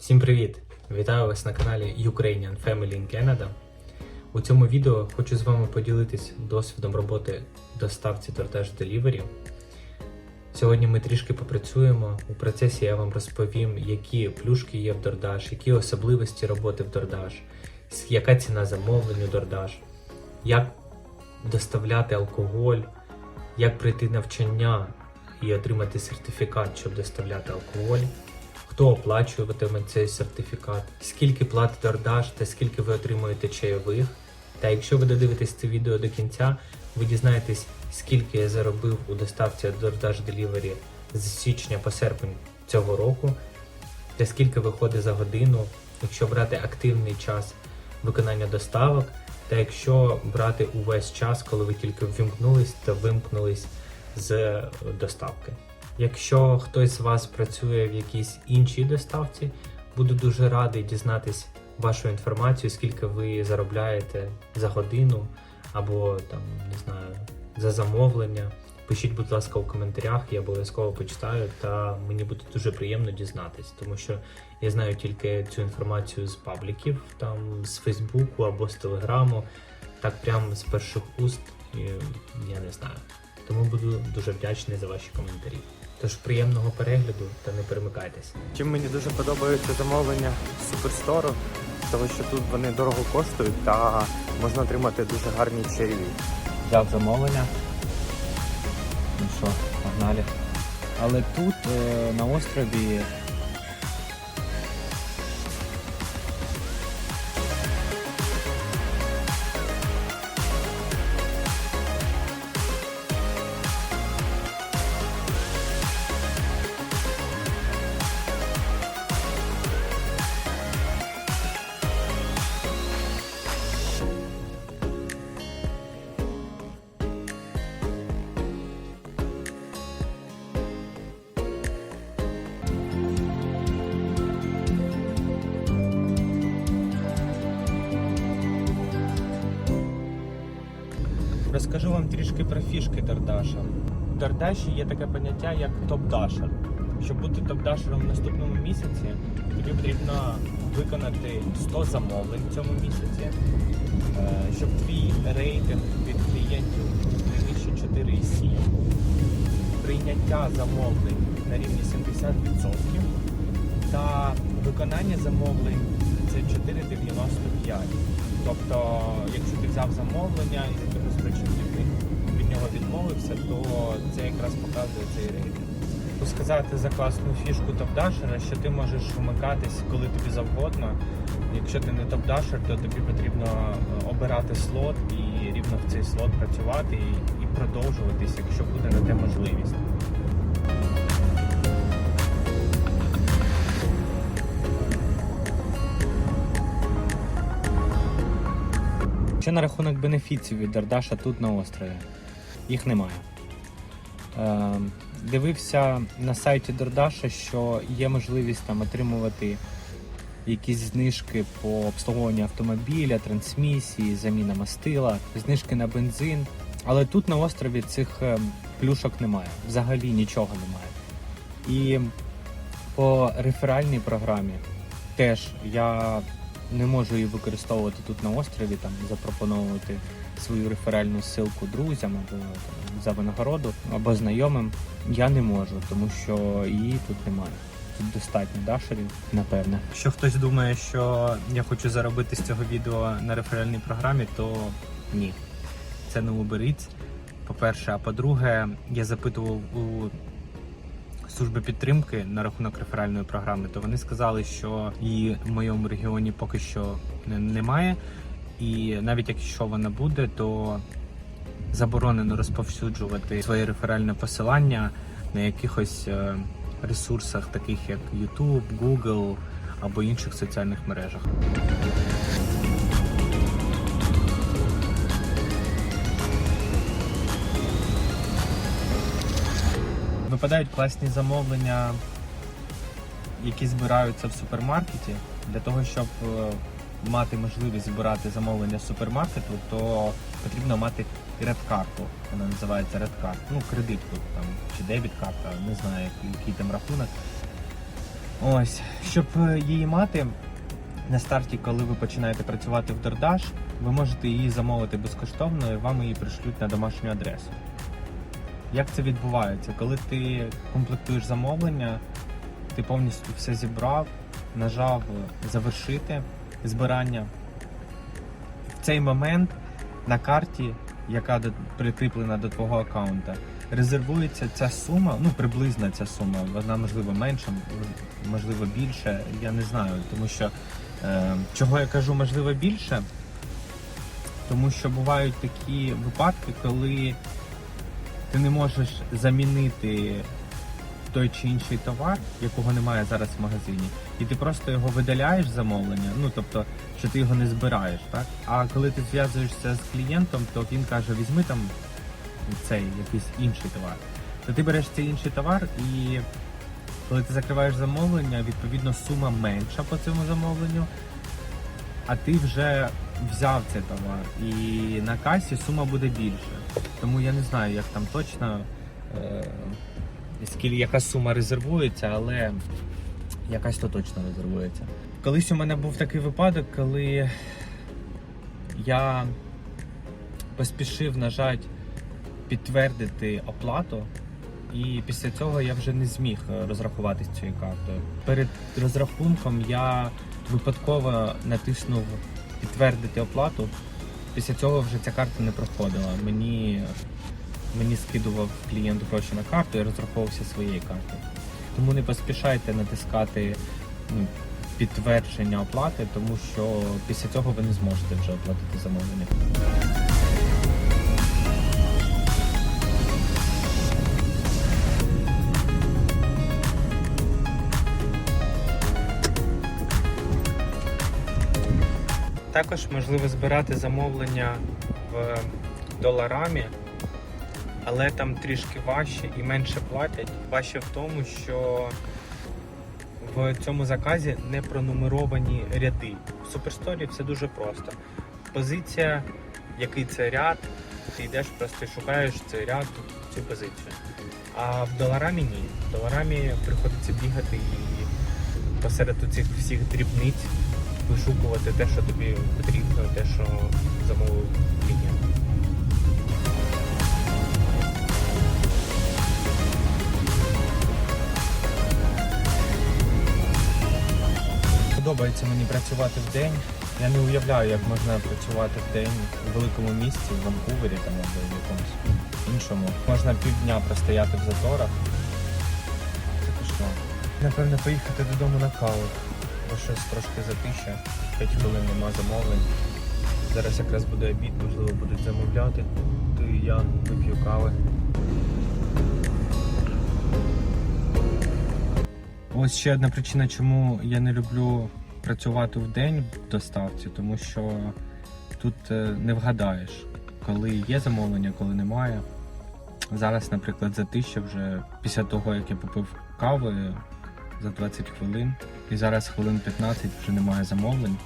Всім привіт! Вітаю вас на каналі Ukrainian Family in Canada. У цьому відео хочу з вами поділитись досвідом роботи доставці DoorDash Delivery. Сьогодні ми трішки попрацюємо. У процесі я вам розповім, які плюшки є в DoorDash, які особливості роботи в DoorDash, яка ціна замовлень у DoorDash, як доставляти алкоголь, як пройти навчання і отримати сертифікат, щоб доставляти алкоголь хто оплачуватиме цей сертифікат, скільки платить DoorDash та скільки ви отримуєте чайових. Та якщо ви додивитесь це відео до кінця, ви дізнаєтесь, скільки я заробив у доставці DoorDash Delivery з січня по серпень цього року, та скільки виходить за годину, якщо брати активний час виконання доставок, та якщо брати увесь час, коли ви тільки ввімкнулись та вимкнулись з е, доставки. Якщо хтось з вас працює в якійсь іншій доставці, буду дуже радий дізнатись вашу інформацію, скільки ви заробляєте за годину або там не знаю за замовлення. Пишіть, будь ласка, у коментарях, я обов'язково почитаю, та мені буде дуже приємно дізнатись, тому що я знаю тільки цю інформацію з пабліків, там з Фейсбуку або з Телеграму, так прямо з перших уст, я не знаю. Тому буду дуже вдячний за ваші коментарі. Тож приємного перегляду та не перемикайтесь. Чим мені дуже подобається замовлення суперстору, тому що тут вони дорого коштують та можна отримати дуже гарні чаєві. Взяв замовлення. Ну що, погнали. Але тут е, на острові Розкажу вам трішки про фішки Дардаша. В Дардаші є таке поняття як топ-дашер. Щоб бути топ-дашером в наступному місяці, тобі потрібно виконати 100 замовлень в цьому місяці, е, щоб твій рейтинг від клієнтів вище 4,7. Прийняття замовлень на рівні 70% та виконання замовлень це 4,95. Тобто, якщо ти взяв замовлення і причин ти від нього відмовився, то це якраз показує цей рейтинг. Хочу сказати за класну фішку топ-дашера, що ти можеш вмикатись коли тобі завгодно. Якщо ти не топ-дашер, то тобі потрібно е, обирати слот і рівно в цей слот працювати і продовжуватись, якщо буде на те можливість. Що на рахунок бенефіців від Дардаша тут на острові? Їх немає. Е, дивився на сайті Дардаша, що є можливість там отримувати якісь знижки по обслуговуванню автомобіля, трансмісії, заміна мастила, знижки на бензин. Але тут на острові цих е, плюшок немає. Взагалі нічого немає. І по реферальній програмі теж я не можу її використовувати тут на острові, там запропонувати свою реферальну ссылку друзям або там, за винагороду або знайомим. Я не можу, тому що її тут немає. Тут достатньо дашерів, напевне. Якщо хтось думає, що я хочу заробити з цього відео на реферальній програмі, то ні. Це не Eats, по-перше, а по-друге, я запитував у служби підтримки на рахунок реферальної програми, то вони сказали, що її в моєму регіоні поки що немає. І навіть якщо вона буде, то заборонено розповсюджувати своє реферальне посилання на якихось е, ресурсах, таких як YouTube, Google або інших соціальних мережах. Випадають класні замовлення, які збираються в супермаркеті. Для того, щоб е, мати можливість збирати замовлення з супермаркету, то потрібно мати редкарту. Вона називається редкарт. Ну, кредитку там чи дебіт-карта, не знаю, який, там рахунок. Ось, щоб е, її мати на старті, коли ви починаєте працювати в DoorDash, ви можете її замовити безкоштовно і вам її пришлють на домашню адресу. Як це відбувається? Коли ти комплектуєш замовлення, ти повністю все зібрав, нажав завершити збирання. В цей момент на карті, яка прикріплена до твого аккаунта, резервується ця сума, ну приблизно ця сума, вона можливо менша, можливо більше, я не знаю, тому що е, чого я кажу можливо більше, тому що бувають такі випадки, коли ти не можеш замінити той чи інший товар, якого немає зараз в магазині, і ти просто його видаляєш замовлення, ну тобто, що ти його не збираєш, так? А коли ти зв'язуєшся з клієнтом, то він каже, візьми там цей якийсь інший товар. То ти береш цей інший товар і коли ти закриваєш замовлення, відповідно сума менша по цьому замовленню, а ти вже взяв цей товар. І на касі сума буде більше. Тому я не знаю, як там точно, е, яка сума резервується, але якась то точно резервується. Колись у мене був такий випадок, коли я поспішив нажати підтвердити оплату, і після цього я вже не зміг розрахуватися цією картою. Перед розрахунком я випадково натиснув підтвердити оплату. Після цього вже ця карта не проходила. Мені, мені скидував клієнт гроші на карту і розраховувався своєю картою. Тому не поспішайте натискати ну, підтвердження оплати, тому що після цього ви не зможете вже оплатити замовлення. Також можливо збирати замовлення в доларамі, але там трішки важче і менше платять. Важче в тому, що в цьому заказі не пронумеровані ряди. В суперсторі все дуже просто. Позиція, який це ряд, ти йдеш просто і шукаєш цей ряд, цю позицію. А в доларамі ні. В доларамі приходиться бігати і посеред цих всіх дрібниць вишукувати те, що тобі потрібно, те, що замовив клієнт. Подобається мені працювати в день. Я не уявляю, як можна працювати в день у великому місті, в Ванкувері там або в якомусь іншому. Можна півдня простояти в заторах. Це кошмар. Напевно, поїхати додому на каву, бо щось трошки затише. 5 хвилин нема замовлень. Зараз якраз буде обід, можливо, будуть замовляти, то і я вип'ю кави. Ось ще одна причина, чому я не люблю працювати в день в доставці, тому що тут е, не вгадаєш, коли є замовлення, коли немає. Зараз, наприклад, затища вже після того, як я попив кави за 20 хвилин, і зараз хвилин 15 вже немає замовлень.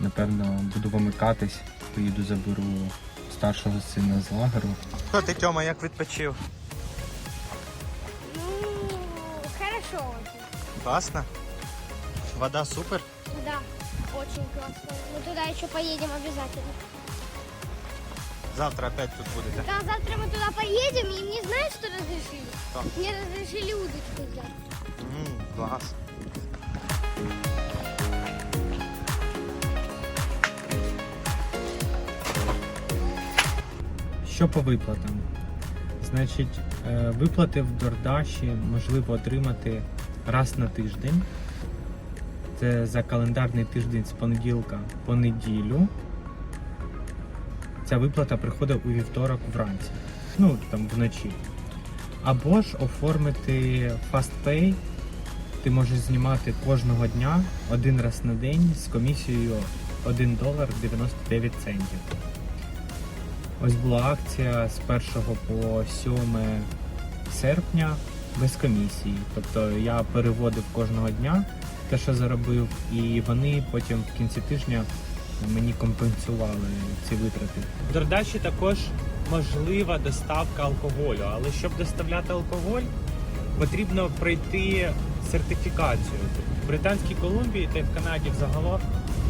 Напевно, буду вимикатись, поїду заберу старшого сина з лагеру. Що ти, Тьома, як відпочив? Ну, хорошо. Класно? Вода супер. Да, очень классно. Мы туда еще поедем обязательно. Завтра опять тут будете. Да, завтра мы туда поедем, и мне знаешь, что разрешили? Что? Мне разрешили удочку взять. Клас. Що по виплатам? Значить, е, виплати в Дордаші можливо отримати раз на тиждень. Це за календарний тиждень з понеділка по неділю. Ця виплата приходить у вівторок вранці. Ну, там вночі. Або ж оформити FastPay. Ти можеш знімати кожного дня один раз на день з комісією 1 долар 99 центів. Ось була акція з 1 по 7 серпня без комісії. Тобто я переводив кожного дня те, що заробив, і вони потім в кінці тижня мені компенсували ці витрати. В Дордачі також можлива доставка алкоголю, але щоб доставляти алкоголь, потрібно пройти сертифікацію. В Британській Колумбії та й в Канаді взагалом,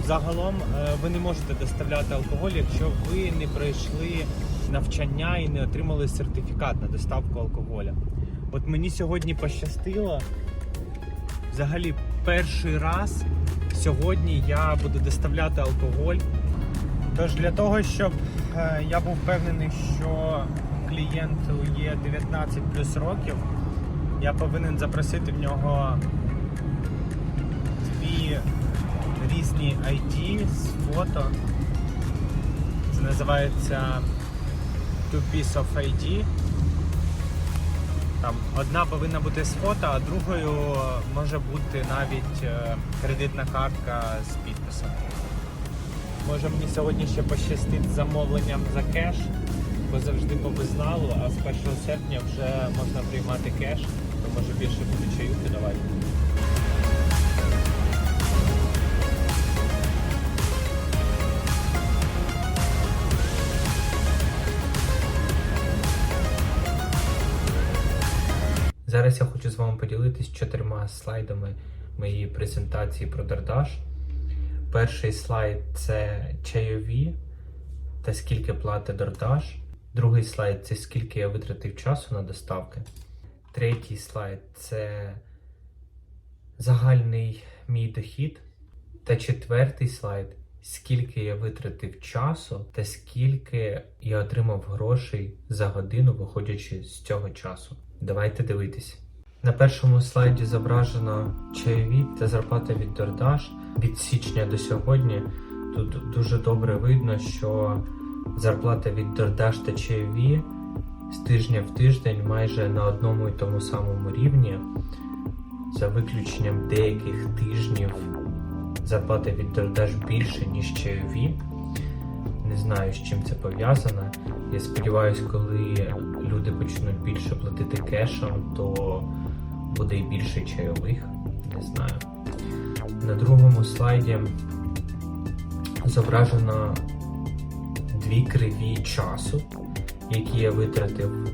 загалом е, ви не можете доставляти алкоголь, якщо ви не пройшли навчання і не отримали сертифікат на доставку алкоголя. От мені сьогодні пощастило. Взагалі, перший раз сьогодні я буду доставляти алкоголь. Тож для того, щоб е, я був впевнений, що клієнту є 19 плюс років, я повинен запросити в нього дві різні ID з фото. Це називається Two Piece of ID. Там одна повинна бути з фото, а другою може бути навіть е, кредитна картка з підписом. Може мені сьогодні ще пощастить з замовленням за кеш, бо завжди по безналу, а з 1 серпня вже можна приймати кеш, може більше буде чаюхи давати. Зараз я хочу з вами поділитись чотирма слайдами моєї презентації про Дардаш. Перший слайд це чайові та скільки платить Дардаш. Другий слайд це скільки я витратив часу на доставки. Третій слайд це загальний мій дохід. Та четвертий слайд скільки я витратив часу та скільки я отримав грошей за годину, виходячи з цього часу. Давайте дивитись. На першому слайді зображено чайові та зарплата від DoorDash від січня до сьогодні. Тут дуже добре видно, що зарплата від DoorDash та чайові з тижня в тиждень майже на одному і тому самому рівні. За виключенням деяких тижнів зарплата від DoorDash більше, ніж чайові. Не знаю, з чим це пов'язано. Я сподіваюся, коли люди почнуть більше платити кешем, то буде і більше чайових. Не знаю. На другому слайді зображено дві криві часу, які я витратив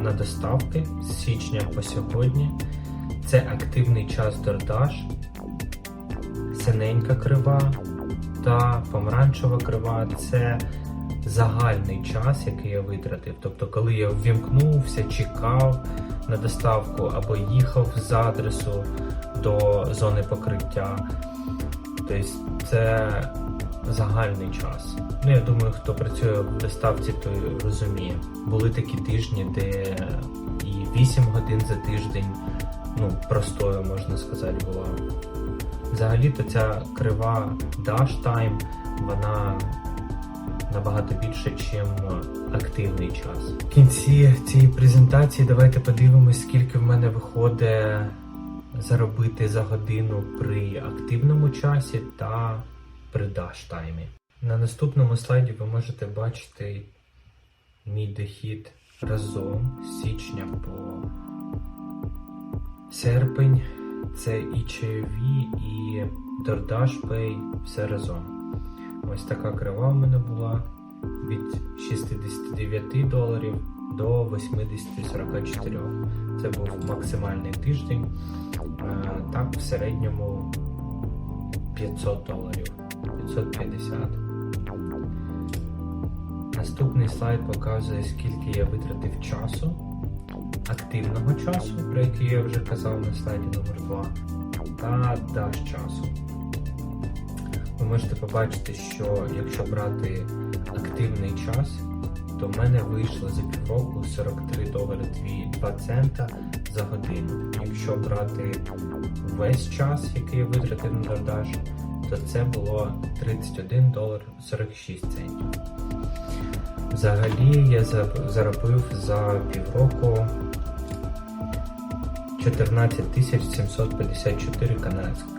на, доставки з січня по сьогодні. Це активний час DoorDash, синенька крива та помаранчева крива це загальний час, який я витратив. Тобто, коли я ввімкнувся, чекав на доставку або їхав з адресу до зони покриття. Тобто це загальний час. Ну, я думаю, хто працює в доставці, той розуміє. Були такі тижні, де і 8 годин за тиждень, ну, простою, можна сказати, була. Взагалі-то ця крива Dash Time, вона набагато більше, ніж активний час. В кінці цієї презентації давайте подивимось, скільки в мене виходить заробити за годину при активному часі та при Dash. На наступному слайді ви можете бачити мій дохід разом з січня по серпень. Це і чайові, і DoorDash Pay все разом. Ось така крива в мене була від 69 доларів до 80-44. Це був максимальний тиждень. Е, Так, в середньому 500 доларів, 550. Наступний слайд показує, скільки я витратив часу, активного часу, про який я вже казав на слайді номер 2 та даш часу. Ви можете побачити, що якщо брати активний час, то в мене вийшло за півроку 43 долари 2 цента за годину. Якщо брати весь час, який я витратив на DoorDash, то це було 31 долар 46 центів. Взагалі я заробив за півроку 14 754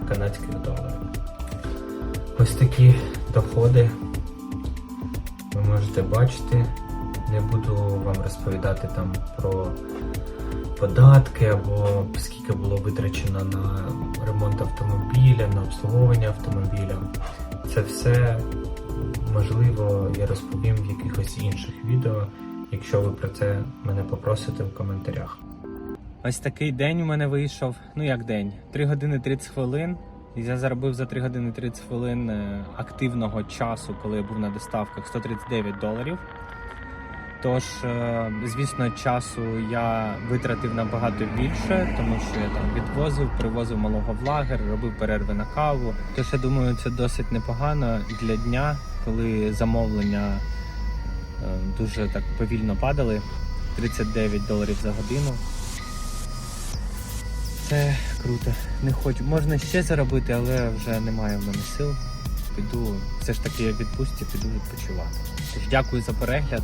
канадських доларів. Ось такі доходи ви можете бачити. Не буду вам розповідати там про податки або скільки було витрачено на ремонт автомобіля, на обслуговування автомобіля. Це все можливо я розповім в якихось інших відео, якщо ви про це мене попросите в коментарях. Ось такий день у мене вийшов. Ну як день? 3 години 30 хвилин. Я заробив за 3 години 30 хвилин е, активного часу, коли я був на доставках 139 доларів. Тож, е, звісно, часу я витратив набагато більше, тому що я там відвозив, привозив малого в лагер, робив перерви на каву. Тож я думаю, це досить непогано для дня, коли замовлення е, дуже так повільно падали. 39 доларів за годину. Це круто. Не хочу. Можна ще заробити, але вже немає в мене сил. Піду, все ж таки я відпустці, піду відпочивати. Тож дякую за перегляд.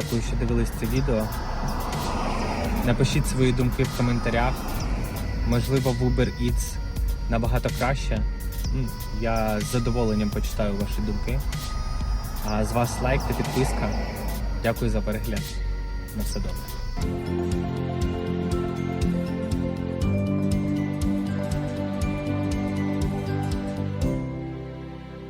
Дякую, що дивились це відео. Напишіть свої думки в коментарях. Можливо, в Uber Eats набагато краще. Я з задоволенням почитаю ваші думки. А з вас лайк та підписка. Дякую за перегляд. На все добре.